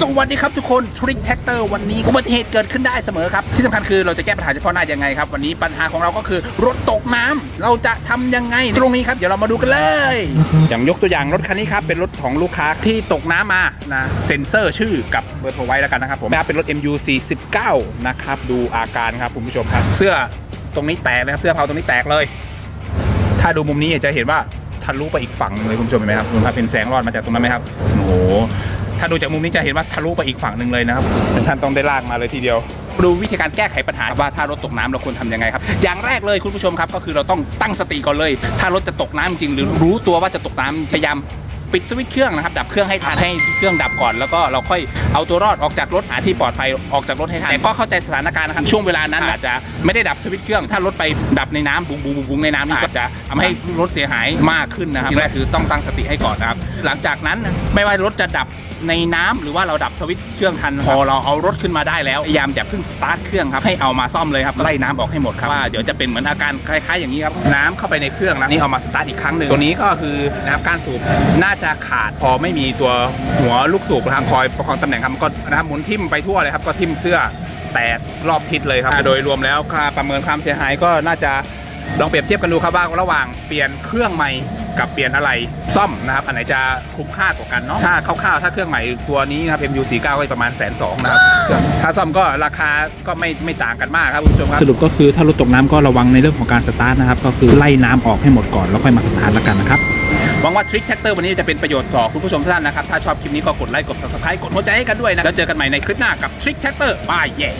สวัสดีครับทุกคนทริกแท็กเตอร์วันนี้อุบัติเหตุเกิดขึ้นได้เสมอครับ ที่สำคัญคือเราจะแก้ปัญหาเฉพาะหน้ายังไงครับ วันนี้ปัญหาของเราก็คือรถตกน้ำเราจะทำยังไง ตรงนี้ครับ เดี๋ยวเรามาดูกันเลย อย่างยกตัวอย่างรถคันนี้ครับ เป็นรถของลูกค้าที่ตกน้ำมานะเซ็นเซอร์ชื่อกับเบอร์โทรไว้แล้วกันนะครับผมนะเป็นรถ MU 49 นะครับดูอาการครับคุณผู้ชมครับ เสื้อตรงนี้แตกเลยครับเสื้อเผาตรงนี้แตกเลย ถ้าดูมุมนี้จะเห็นว่าทะลุไปอีกฝั่งหนึ่งเลยคุณผู้ชมเห็นไหมครับคุณครับเป็นแสงรอดมาจากตรงนั้นไหมครับโอ้โห ถ้าดูจากมุมนี้จะเห็นว่าทะลุไปอีกฝั่งหนึ่งเลยนะครับถึงท่านต้องได้ลากมาเลยทีเดียว ดูวิธีการแก้ไขปัญหาว่าถ้ารถตกน้ำเราควรทำยังไงครับ อย่างแรกเลยคุณผู้ชมครับ ก็คือเราต้องตั้งสติก่อนเลย ถ้ารถจะตกน้ำจริงหรือรู้ตัวว่าจะตกน้ำพยายามปิดสวิตช์เครื่องนะครับดับเครื่องให้ทันให้เครื่องดับก่อนแล้วก็เราค่อยเอาตัวรอดออกจากรถหาที่ปลอดภัยออกจากรถให้ทันแต่ก็เข้าใจสถานการณ์นะครับช่วงเวลานั้นอาจจะไม่ได้ดับสวิตช์เครื่อง ถ้ารถไปดับในน้ำบุ้งบุ้งบุ้งบุ้งในน้ำนี่ก็จะทำให้รถเสียหายมากขึ้นนะครับที่แรกคือต้องตั้งสติให้ก่อนนะครับหลังจากนั้นไม่ว่ารถจะดับ ในน้ำหรือว่าเราดับสวิตช์เครื่องทันพอเราเอารถขึ้นมาได้แล้วพยายามอย่าเพิ่งสตาร์ทเครื่องครับให้เอามาซ่อมเลยครับไล่น้ำออกให้หมดครับว่าเดี๋ยวจะเป็นเหมือนอาการคล้ายๆอย่างนี้ครับน้ำเข้าไปในเครื่องแล้วนี่เอามาสตาร์ทอีกครั้งหนึ่งตัวนี้ก็คือนะครับการสูบน่าจะขาดพอไม่มีตัวหัวลูกสูบนะครับคอยประคองตำแหน่งครับมันก็นะครับหมุนทิ่มไปทั่วเลยครับก็ทิ่มเสื้อแตกรอบทิศเลยครับ โดยรวมแล้วค่าประเมินความเสียหายก็น่าจะลองเปรียบเทียบกันดูครับว่าระหว่างเปลี่ยนเครื่องใหม่ กับเปลี่ยนอะไรซ่อมนะครับอันไหนจะคุ้มค่ากว่ากันเนาะถ้าคร่าวๆถ้าเครื่องใหม่ตัวนี้นะครับ MU49 ก็ประมาณแสนสองนะครับถ้าซ่อมก็ราคาก็ไม่ไม่ต่างกันมากครับคุณผู้ชมครับสรุปก็คือถ้ารถตกน้ำก็ระวังในเรื่องของการสตาร์ทนะครับก็คือไล่น้ำออกให้หมดก่อนแล้วค่อยมาสตาร์ทแล้วกันนะครับหวังว่าทริคแท็กเตอร์วันนี้จะเป็นประโยชน์ต่อคุณผู้ชมทุกท่านนะครับถ้าชอบคลิปนี้ก็กดไลค์กด subscribe กดหัวใจให้กันด้วยนะแล้วเจอกันใหม่ในคลิปหน้ากับทริคแท็กเตอร์บายเย่